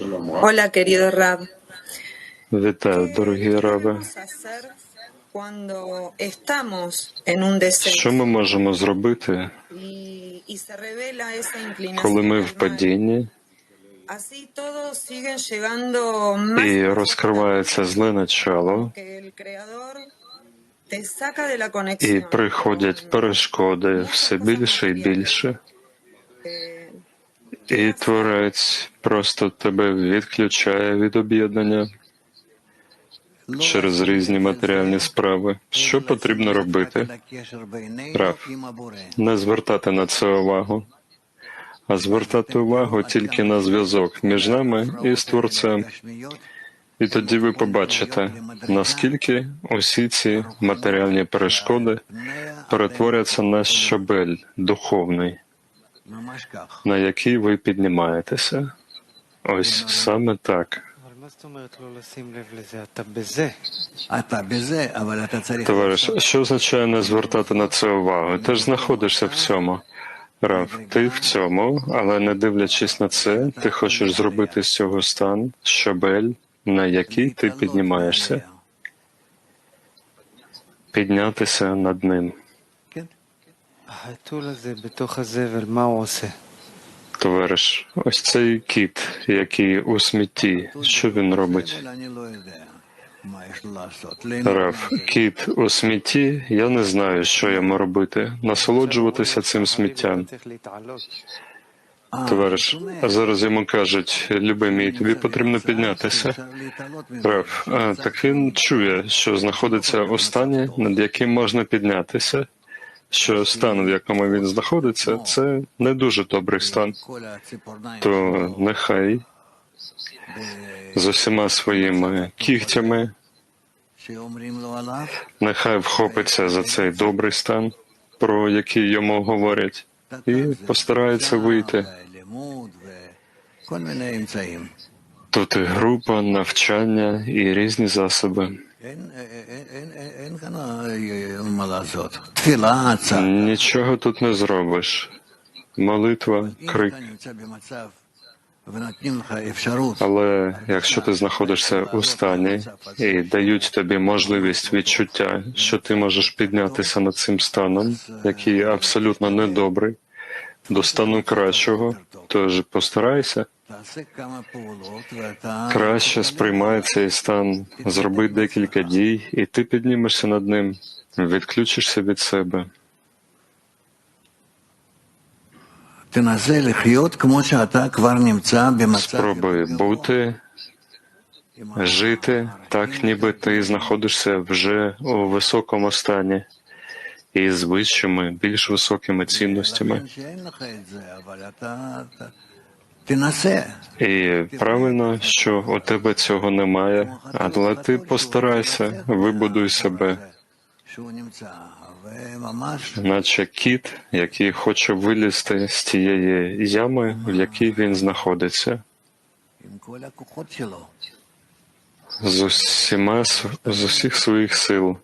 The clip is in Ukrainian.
Hola, querido Rab. Вітаю, дорогі раби. Що ми можемо зробити, коли ми в падінні і розкривається зле начало, і приходять перешкоди все більше і більше, Eh, і творець просто тебе відключає від об'єднання через різні матеріальні справи. Що потрібно робити? Рав, не звертати на це увагу, а звертати увагу тільки на зв'язок між нами і з творцем. І тоді ви побачите, наскільки усі ці матеріальні перешкоди перетворяться на щабель духовний, на який ви піднімаєтеся. Ось саме так. Товариш, що означає не звертати на це увагу? Ти ж знаходишся в цьому. Рав, ти в цьому, але не дивлячись на це, ти хочеш зробити з цього стан щабель, на який ти піднімаєшся, піднятися над ним. Товариш, ось цей кіт, який у смітті, що він робить? Раф, кіт у смітті, я не знаю, що йому робити. Насолоджуватися цим сміттям. Товариш, а зараз йому кажуть, любий мій, тобі потрібно піднятися. Раф, а, так він чує, що знаходиться у стані, над яким можна піднятися що стан, в якому він знаходиться, це не дуже добрий стан, то нехай з усіма своїми кігтями нехай вхопиться за цей добрий стан, про який йому говорять, і постарається вийти. Тут і група, навчання і різні засоби. Ен, ен, ен, ен, малазот. Твіла, ца. Нічого тут не зробиш. Молитва, крик. Але якщо ти знаходишся у стані і дають тобі можливість відчуття, що ти можеш піднятися над цим станом, який абсолютно недобрий, до стану кращого, тож постарайся. Краще сприймай цей стан, зроби декілька дій, і ти піднімешся над ним, відключишся від себе. Спробуй бути, жити так, ніби ти знаходишся вже у високому стані із вищими, більш високими цінностями. І правильно, що у тебе цього немає, але ти постарайся, вибудуй себе, наче кіт, який хоче вилізти з тієї ями, в якій він знаходиться. З усіма з усіх своїх сил.